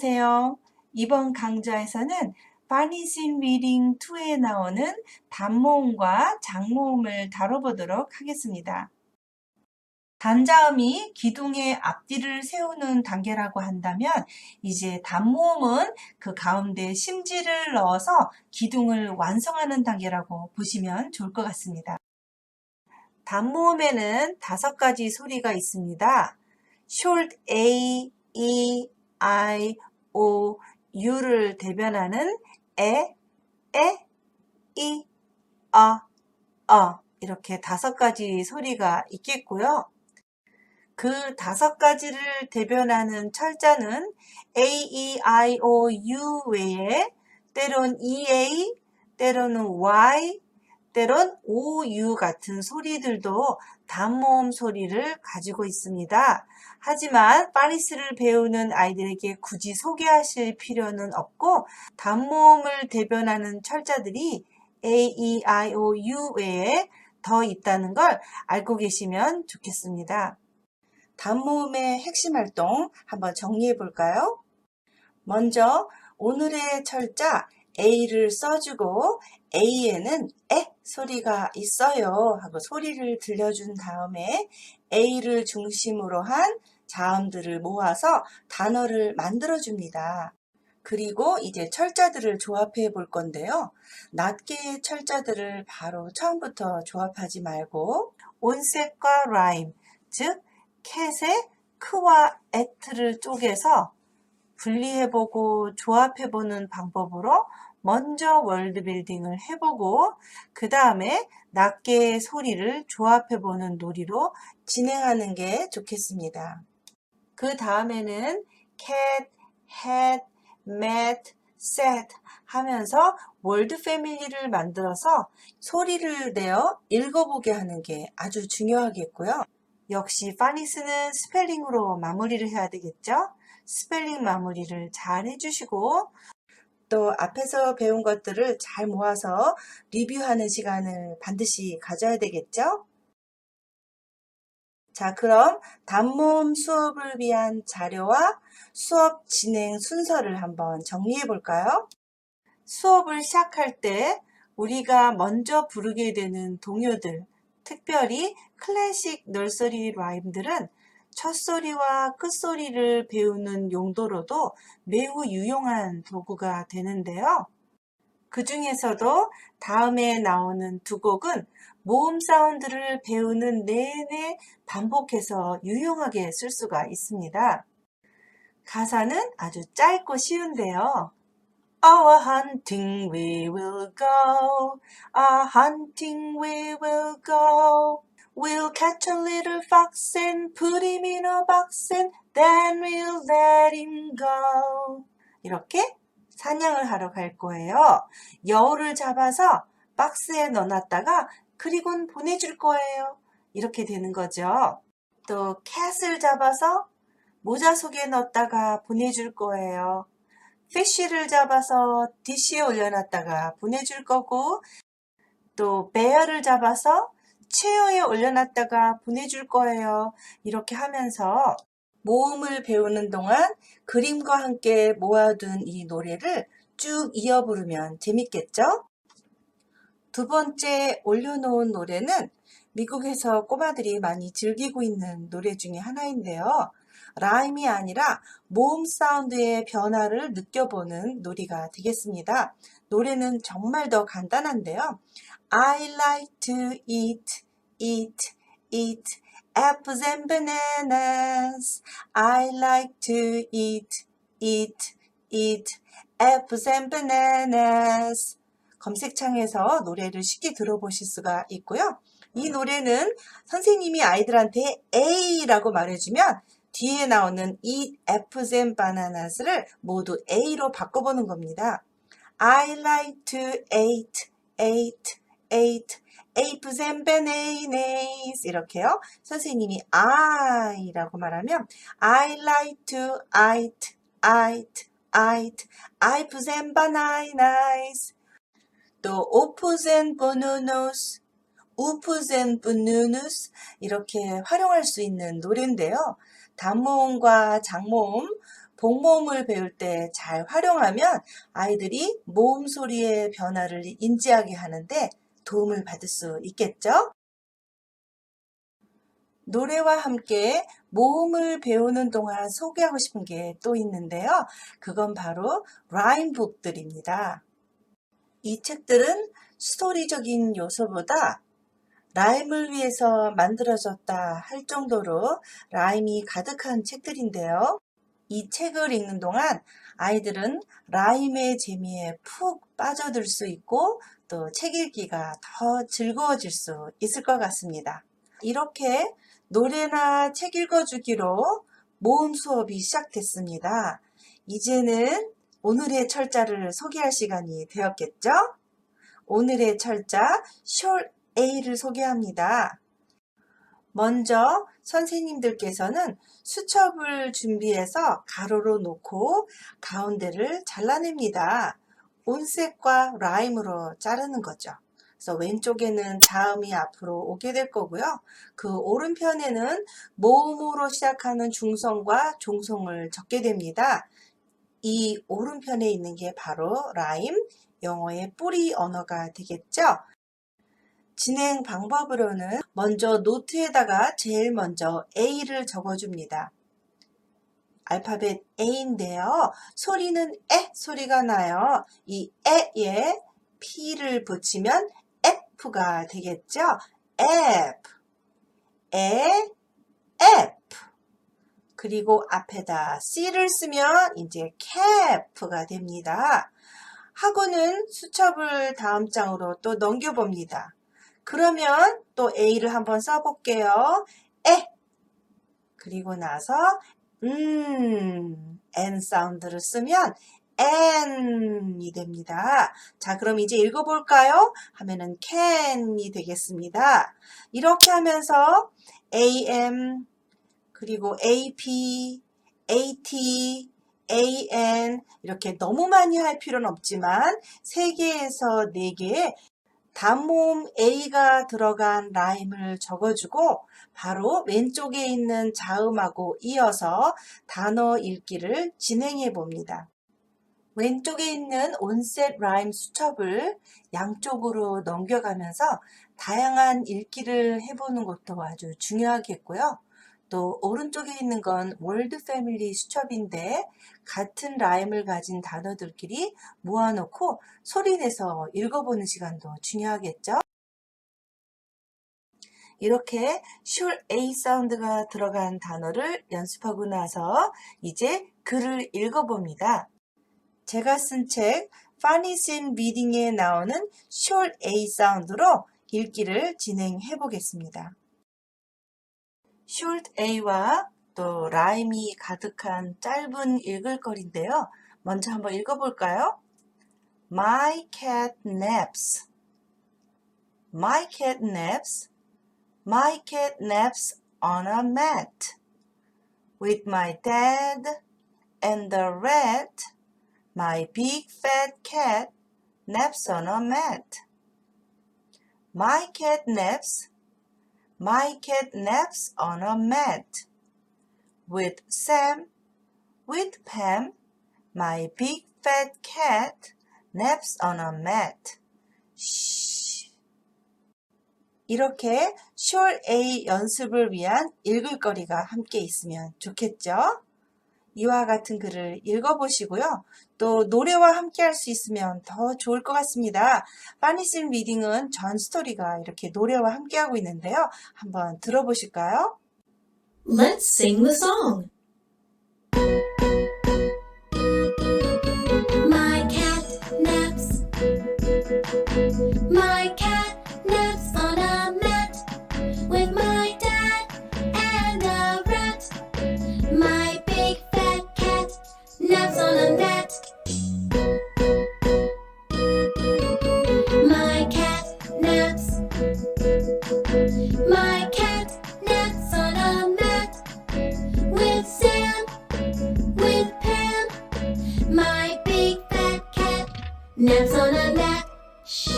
안녕하세요. 이번 강좌에서는 파니신 리딩 2에 나오는 단모음과 장모음을 다뤄보도록 하겠습니다. 단자음이 기둥의 앞뒤를 세우는 단계라고 한다면 이제 단모음은 그 가운데 심지를 넣어서 기둥을 완성하는 단계라고 보시면 좋을 것 같습니다. 단모음에는 다섯 가지 소리가 있습니다. short A, E, I, O, U를 대변하는 에, 에, 이, 어, 어 이렇게 다섯 가지 소리가 있겠고요. 그 다섯 가지를 대변하는 철자는 A, E, I, O, U 외에 때론 EA, 때로는 Y, 때론 OU 같은 소리들도 단모음 소리를 가지고 있습니다. 하지만 파리스를 배우는 아이들에게 굳이 소개하실 필요는 없고 단모음을 대변하는 철자들이 A, E, I, O, U 외에 더 있다는 걸 알고 계시면 좋겠습니다. 단모음의 핵심 활동 한번 정리해 볼까요? 먼저 오늘의 철자 A를 써주고 A에는 에 소리가 있어요 하고 소리를 들려준 다음에 A를 중심으로 한 자음들을 모아서 단어를 만들어 줍니다. 그리고 이제 철자들을 조합해 볼 건데요. 낱개의 철자들을 바로 처음부터 조합하지 말고 온셋과 라임, 즉 캣의 크와 에트를 쪼개서 분리해보고 조합해보는 방법으로 먼저 월드 빌딩을 해보고 그 다음에 낱개의 소리를 조합해보는 놀이로 진행하는 게 좋겠습니다. 그 다음에는 cat, hat, mat, set 하면서 월드 패밀리를 만들어서 소리를 내어 읽어보게 하는 게 아주 중요하겠고요. 역시 파니스는 스펠링으로 마무리를 해야 되겠죠? 스펠링 마무리를 잘 해주시고 또 앞에서 배운 것들을 잘 모아서 리뷰하는 시간을 반드시 가져야 되겠죠? 자, 그럼 단모음 수업을 위한 자료와 수업 진행 순서를 한번 정리해 볼까요? 수업을 시작할 때 우리가 먼저 부르게 되는 동요들, 특별히 클래식 널서리 라임들은 첫소리와 끝소리를 배우는 용도로도 매우 유용한 도구가 되는데요. 그 중에서도 다음에 나오는 두 곡은 모음 사운드를 배우는 내내 반복해서 유용하게 쓸 수가 있습니다. 가사는 아주 짧고 쉬운데요. Our hunting we will go, our hunting we will go. We'll catch a little fox and put him in a box and then we'll let him go. 이렇게 사냥을 하러 갈 거예요. 여우를 잡아서 박스에 넣어놨다가 그리고는 보내줄 거예요. 이렇게 되는 거죠. 또 캣을 잡아서 모자 속에 넣었다가 보내줄 거예요. 피쉬를 잡아서 디시에 올려놨다가 보내줄 거고 또 베어를 잡아서 체어에 올려놨다가 보내줄 거예요. 이렇게 하면서 모음을 배우는 동안 그림과 함께 모아둔 이 노래를 쭉 이어 부르면 재밌겠죠? 두 번째 올려놓은 노래는 미국에서 꼬마들이 많이 즐기고 있는 노래 중에 하나인데요. 라임이 아니라 모음 사운드의 변화를 느껴보는 놀이가 되겠습니다. 노래는 정말 더 간단한데요. I like to eat, eat, eat apples and bananas. I like to eat, eat, eat apples and bananas. 검색창에서 노래를 쉽게 들어보실 수가 있고요. 이 노래는 선생님이 아이들한테 A라고 말해주면 뒤에 나오는 eat apples and bananas를 모두 A로 바꿔보는 겁니다. I like to eat, eat, eat apples and bananas 이렇게요. 선생님이 I라고 말하면 I like to eat, eat, eat apples and bananas 또 apples and bananas 우프스 앤 뿌누누스 이렇게 활용할 수 있는 노래인데요. 단모음과 장모음 복모음을 배울 때 잘 활용하면 아이들이 모음 소리의 변화를 인지하게 하는데 도움을 받을 수 있겠죠? 노래와 함께 모음을 배우는 동안 소개하고 싶은 게 또 있는데요. 그건 바로 라임북들입니다. 이 책들은 스토리적인 요소보다 라임을 위해서 만들어졌다 할 정도로 라임이 가득한 책들인데요. 이 책을 읽는 동안 아이들은 라임의 재미에 푹 빠져들 수 있고 또 책 읽기가 더 즐거워질 수 있을 것 같습니다. 이렇게 노래나 책 읽어주기로 모음 수업이 시작됐습니다. 이제는 오늘의 철자를 소개할 시간이 되었겠죠? 오늘의 철자 숄 A를 소개합니다. 먼저 선생님들께서는 수첩을 준비해서 가로로 놓고 가운데를 잘라냅니다. 온색과 라임으로 자르는 거죠. 그래서 왼쪽에는 자음이 앞으로 오게 될 거고요. 그 오른편에는 모음으로 시작하는 중성과 종성을 적게 됩니다. 이 오른편에 있는 게 바로 라임, 영어의 뿌리 언어가 되겠죠. 진행 방법으로는 먼저 노트에다가 제일 먼저 A를 적어줍니다. 알파벳 A인데요. 소리는 에 소리가 나요. 이 에에 P를 붙이면 F가 되겠죠. F, 에, F. 그리고 앞에다 C를 쓰면 이제 cap가 됩니다. 하고는 수첩을 다음 장으로 또 넘겨봅니다. 그러면 또 A를 한번 써볼게요. 에. 그리고 나서 음, N 사운드를 쓰면 N이 됩니다. 자, 그럼 이제 읽어볼까요? 하면은 can이 되겠습니다. 이렇게 하면서 AM, 그리고 AP, AT, AN 이렇게 너무 많이 할 필요는 없지만 3개에서 4개의 단모음 A가 들어간 라임을 적어주고 바로 왼쪽에 있는 자음하고 이어서 단어 읽기를 진행해 봅니다. 왼쪽에 있는 온셋 라임 수첩을 양쪽으로 넘겨가면서 다양한 읽기를 해보는 것도 아주 중요하겠고요. 또 오른쪽에 있는 건 월드 패밀리 수첩인데 같은 라임을 가진 단어들끼리 모아놓고 소리내서 읽어보는 시간도 중요하겠죠. 이렇게 슐 A 사운드가 들어간 단어를 연습하고 나서 이제 글을 읽어봅니다. 제가 쓴 책 Funnies in Reading에 나오는 숄 A 사운드로 읽기를 진행해 보겠습니다. 숄 A와 또 라임이 가득한 짧은 읽을거리인데요. 먼저 한번 읽어볼까요? My cat naps. My cat naps. My cat naps on a mat. With my dad and the rat. My big fat cat naps on a mat. My cat naps. My cat naps on a mat. With Sam, with Pam, my big fat cat naps on a mat. 쉬. 이렇게 숄 A 연습을 위한 읽을 거리가 함께 있으면 좋겠죠? 이와 같은 글을 읽어보시고요. 또 노래와 함께 할 수 있으면 더 좋을 것 같습니다. 파니슨 리딩은 전 스토리가 이렇게 노래와 함께 하고 있는데요. 한번 들어보실까요? Let's sing the song. My cat naps. My naps on a mat. Shh.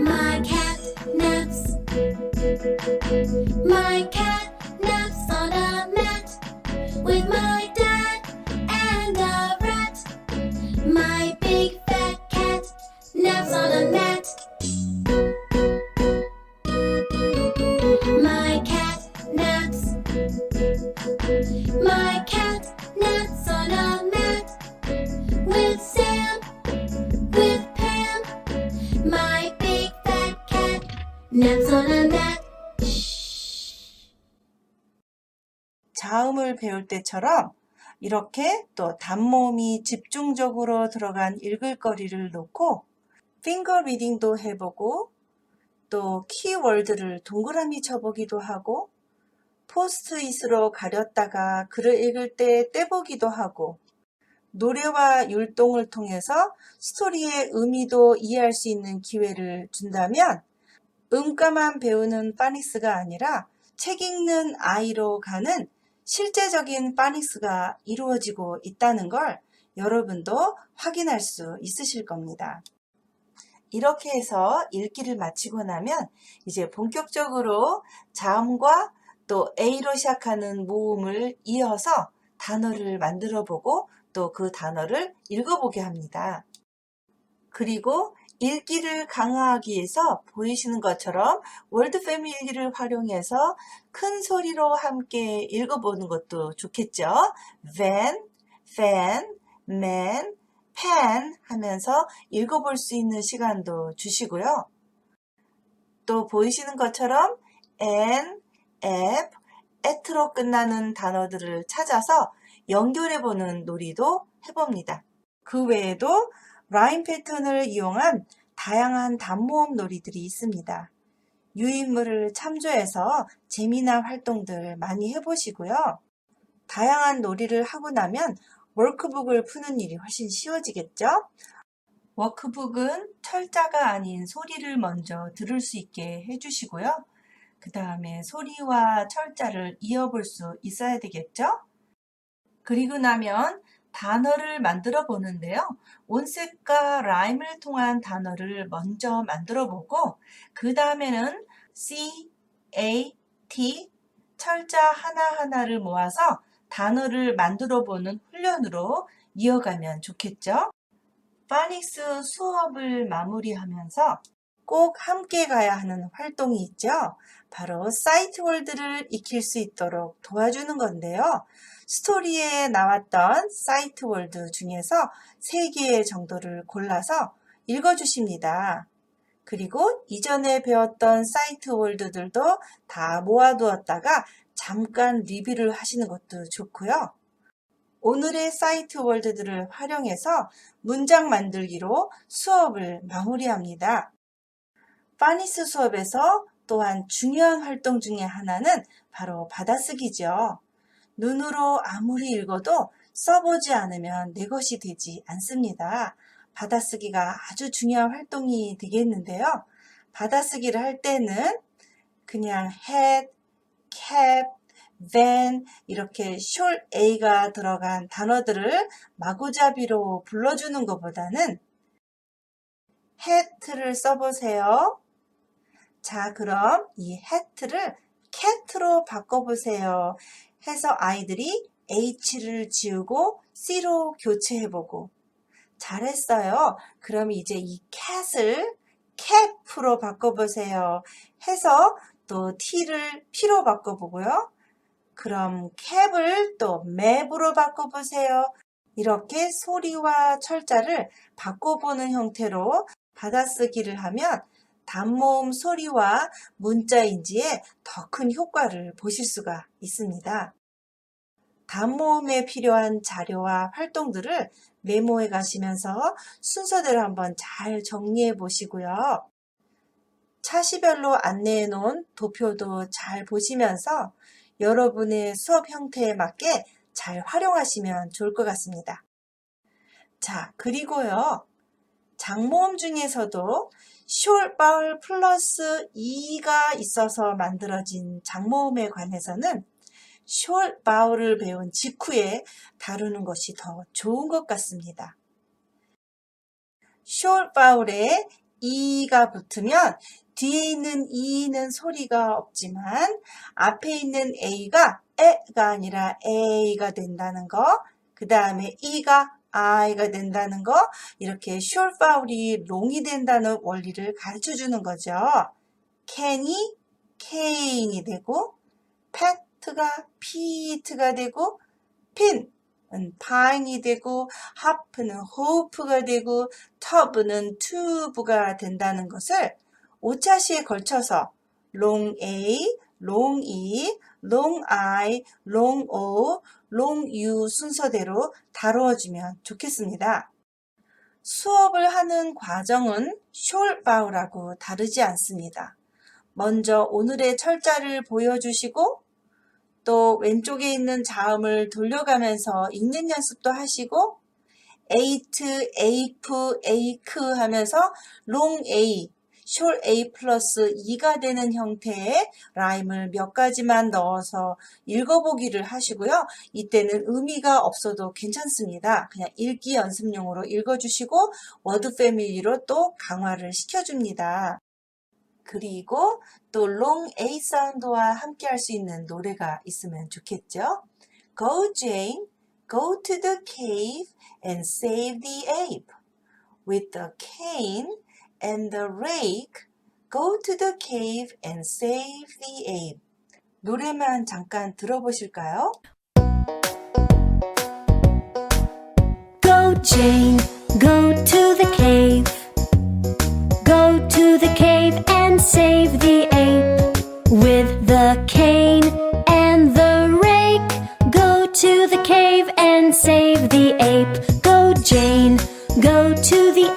My cat naps. My cat naps on a mat with my 자음을 배울 때처럼 이렇게 또 단모음이 집중적으로 들어간 읽을거리를 놓고 핑거 리딩도 해보고 또 키워드를 동그라미 쳐보기도 하고 포스트잇으로 가렸다가 글을 읽을 때 떼보기도 하고 노래와 율동을 통해서 스토리의 의미도 이해할 수 있는 기회를 준다면 음가만 배우는 파닉스가 아니라 책 읽는 아이로 가는 실제적인 파닉스가 이루어지고 있다는 걸 여러분도 확인할 수 있으실 겁니다. 이렇게 해서 읽기를 마치고 나면 이제 본격적으로 자음과 또 A로 시작하는 모음을 이어서 단어를 만들어 보고 또 그 단어를 읽어보게 합니다. 그리고 읽기를 강화하기 위해서 보이시는 것처럼 월드 패밀리를 활용해서 큰 소리로 함께 읽어보는 것도 좋겠죠. van, fan, man, pen 하면서 읽어볼 수 있는 시간도 주시고요. 또 보이시는 것처럼 an, app, at로 끝나는 단어들을 찾아서 연결해보는 놀이도 해봅니다. 그 외에도 라인 패턴을 이용한 다양한 단모음 놀이들이 있습니다. 유인물을 참조해서 재미난 활동들 많이 해보시고요. 다양한 놀이를 하고 나면 워크북을 푸는 일이 훨씬 쉬워지겠죠? 워크북은 철자가 아닌 소리를 먼저 들을 수 있게 해주시고요. 그 다음에 소리와 철자를 이어볼 수 있어야 되겠죠? 그리고 나면 단어를 만들어 보는데요. 온셋과 라임을 통한 단어를 먼저 만들어 보고 그 다음에는 C, A, T 철자 하나하나를 모아서 단어를 만들어 보는 훈련으로 이어가면 좋겠죠. 파닉스 수업을 마무리하면서 꼭 함께 가야 하는 활동이 있죠. 바로 사이트 월드를 익힐 수 있도록 도와주는 건데요. 스토리에 나왔던 사이트 월드 중에서 3개 정도를 골라서 읽어주십니다. 그리고 이전에 배웠던 사이트 월드들도 다 모아두었다가 잠깐 리뷰를 하시는 것도 좋고요. 오늘의 사이트 월드들을 활용해서 문장 만들기로 수업을 마무리합니다. 파니스 수업에서 또한 중요한 활동 중에 하나는 바로 받아쓰기죠. 눈으로 아무리 읽어도 써보지 않으면 내 것이 되지 않습니다. 받아쓰기가 아주 중요한 활동이 되겠는데요. 받아쓰기를 할 때는 그냥 had, kept, then 이렇게 short a가 들어간 단어들을 마구잡이로 불러주는 것보다는 had를 써보세요. 자, 그럼 이 hat를 cat로 바꿔보세요. 해서 아이들이 H를 지우고 C로 교체해보고 잘했어요. 그럼 이제 이 cat을 cap로 바꿔보세요. 해서 또 T를 P로 바꿔보고요. 그럼 cap을 또 map으로 바꿔보세요. 이렇게 소리와 철자를 바꿔보는 형태로 받아쓰기를 하면 단모음 소리와 문자인지에 더 큰 효과를 보실 수가 있습니다. 단모음에 필요한 자료와 활동들을 메모해 가시면서 순서대로 한번 잘 정리해 보시고요. 차시별로 안내해 놓은 도표도 잘 보시면서 여러분의 수업 형태에 맞게 잘 활용하시면 좋을 것 같습니다. 자, 그리고요. 장모음 중에서도 vowel 플러스 e가 있어서 만들어진 장모음에 관해서는 vowel을 배운 직후에 다루는 것이 더 좋은 것 같습니다. vowel에 e가 붙으면 뒤에 있는 e는 소리가 없지만 앞에 있는 a가 에가 아니라 a가 된다는 거, 그 다음에 e가 i가 된다는 거, 이렇게 short vowel이 long이 된다는 원리를 가르쳐 주는 거죠. can이 cane이 되고, pet가 peat가 되고, pin 은 pine이 되고, hop는 hope가 되고, tub는 tube가 된다는 것을 오차시에 걸쳐서 long A, long E, long I, long O, long U 순서대로 다루어주면 좋겠습니다. 수업을 하는 과정은 vowel하고 다르지 않습니다. 먼저 오늘의 철자를 보여주시고 또 왼쪽에 있는 자음을 돌려가면서 읽는 연습도 하시고 에이트, 에이프, 에이크 하면서 롱 A, 숄 A 플러스 2가 되는 형태의 라임을 몇 가지만 넣어서 읽어보기를 하시고요. 이때는 의미가 없어도 괜찮습니다. 그냥 읽기 연습용으로 읽어주시고 워드 패밀리로 또 강화를 시켜줍니다. 그리고 또 롱 A 사운드와 함께 할 수 있는 노래가 있으면 좋겠죠. Go Jane, go to the cave and save the ape. With the cane and the rake, go to the cave and save the ape. 노래만 잠깐 들어보실까요? Go, Jane, go to the cave. Go to the cave and save the ape. With the cane and the rake, go to the cave and save the ape. Go, Jane, go to the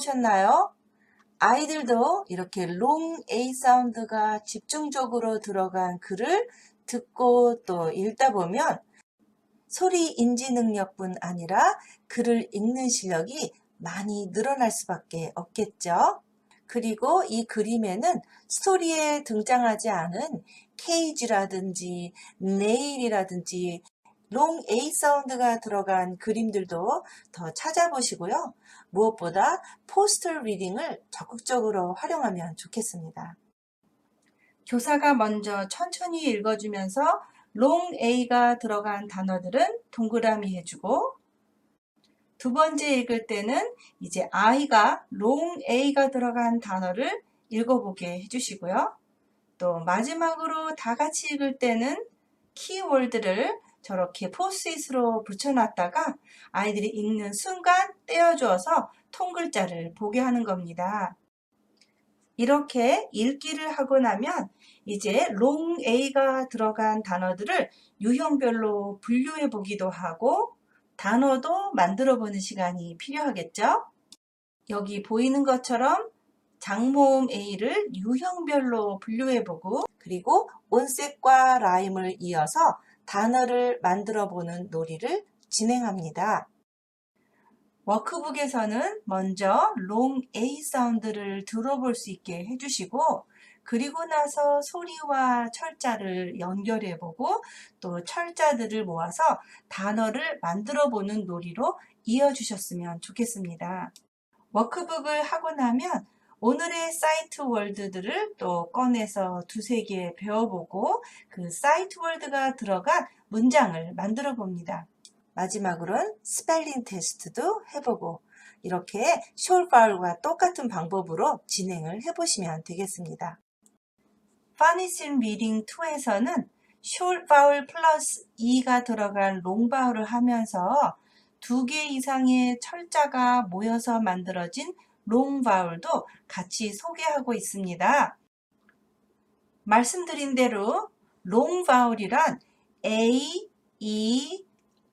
들어보셨나요? 아이들도 이렇게 롱 A 사운드가 집중적으로 들어간 글을 듣고 또 읽다 보면 소리 인지 능력뿐 아니라 글을 읽는 실력이 많이 늘어날 수밖에 없겠죠. 그리고 이 그림에는 스토리에 등장하지 않은 케이지라든지 네일이라든지 롱 A 사운드가 들어간 그림들도 더 찾아보시고요. 무엇보다 포스터 리딩을 적극적으로 활용하면 좋겠습니다. 교사가 먼저 천천히 읽어주면서 롱 A가 들어간 단어들은 동그라미 해주고 두 번째 읽을 때는 이제 아이가 롱 A가 들어간 단어를 읽어보게 해주시고요. 또 마지막으로 다 같이 읽을 때는 키워드를 저렇게 포스잇으로 붙여놨다가 아이들이 읽는 순간 떼어주어서 통글자를 보게 하는 겁니다. 이렇게 읽기를 하고 나면 이제 롱 A가 들어간 단어들을 유형별로 분류해 보기도 하고 단어도 만들어 보는 시간이 필요하겠죠? 여기 보이는 것처럼 장모음 A를 유형별로 분류해 보고 그리고 온셋과 라임을 이어서 단어를 만들어 보는 놀이를 진행합니다. 워크북에서는 먼저 롱 A 사운드를 들어볼 수 있게 해주시고 그리고 나서 소리와 철자를 연결해 보고 또 철자들을 모아서 단어를 만들어 보는 놀이로 이어주셨으면 좋겠습니다. 워크북을 하고 나면 오늘의 사이트 월드들을 또 꺼내서 두세 개 배워보고 그 사이트 월드가 들어간 문장을 만들어 봅니다. 마지막으로는 스펠링 테스트도 해보고 이렇게 숄바울과 똑같은 방법으로 진행을 해보시면 되겠습니다. 파니슨 리딩 2에서는 숄바울 플러스 2가 들어간 롱바울을 하면서 두 개 이상의 철자가 모여서 만들어진 롱 바울도 같이 소개하고 있습니다. 말씀드린 대로 롱 바울이란 A, E,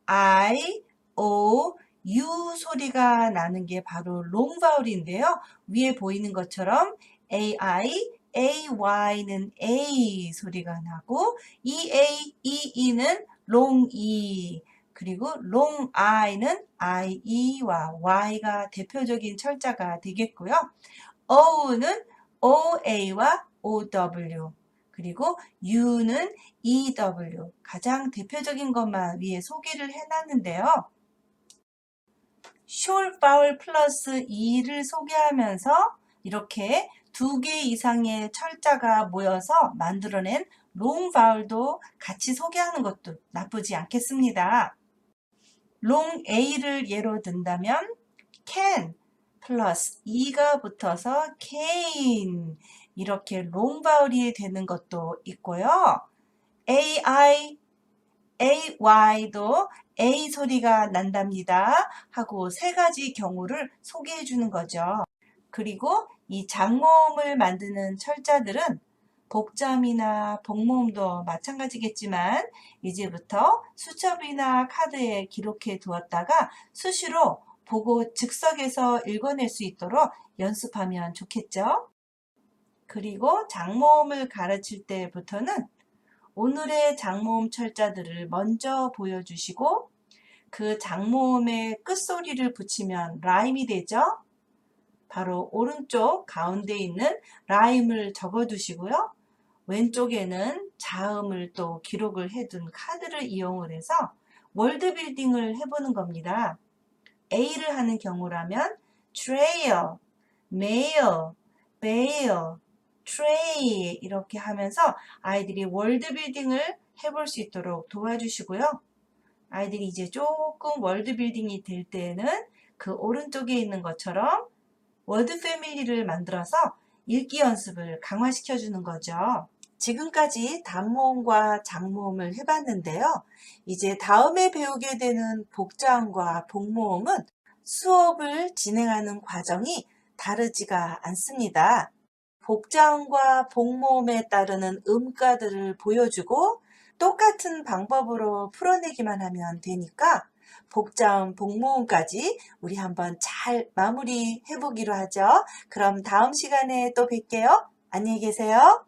I, O, U 소리가 나는 게 바로 롱 바울인데요. 위에 보이는 것처럼 AI, AY는 A 소리가 나고 EA, EE는 롱 E 그리고 long I는 IE와 Y가 대표적인 철자가 되겠고요. O는 OA와 OW 그리고 U는 EW 가장 대표적인 것만 위에 소개를 해놨는데요. short vowel 플러스 E를 소개하면서 이렇게 두 개 이상의 철자가 모여서 만들어낸 long vowel도 같이 소개하는 것도 나쁘지 않겠습니다. Long A를 예로 든다면 can 플러스 E가 붙어서 cane 이렇게 long vowel이 되는 것도 있고요. AI, AY도 A 소리가 난답니다 하고 세 가지 경우를 소개해 주는 거죠. 그리고 이 장모음을 만드는 철자들은 복잠이나 복모음도 마찬가지겠지만 이제부터 수첩이나 카드에 기록해 두었다가 수시로 보고 즉석에서 읽어낼 수 있도록 연습하면 좋겠죠. 그리고 장모음을 가르칠 때부터는 오늘의 장모음 철자들을 먼저 보여주시고 그 장모음의 끝소리를 붙이면 라임이 되죠. 바로 오른쪽 가운데 있는 라임을 적어두시고요. 왼쪽에는 자음을 또 기록을 해둔 카드를 이용을 해서 월드 빌딩을 해보는 겁니다. A를 하는 경우라면 trail, mail, bail, tray 이렇게 하면서 아이들이 월드 빌딩을 해볼 수 있도록 도와주시고요. 아이들이 이제 조금 월드 빌딩이 될 때에는 그 오른쪽에 있는 것처럼 워드 패밀리를 만들어서 읽기 연습을 강화시켜 주는 거죠. 지금까지 단모음과 장모음을 해봤는데요. 이제 다음에 배우게 되는 복자음과 복모음은 수업을 진행하는 과정이 다르지가 않습니다. 복자음과 복모음에 따르는 음가들을 보여주고 똑같은 방법으로 풀어내기만 하면 되니까 복자음, 복모음까지 우리 한번 잘 마무리 해보기로 하죠. 그럼 다음 시간에 또 뵐게요. 안녕히 계세요.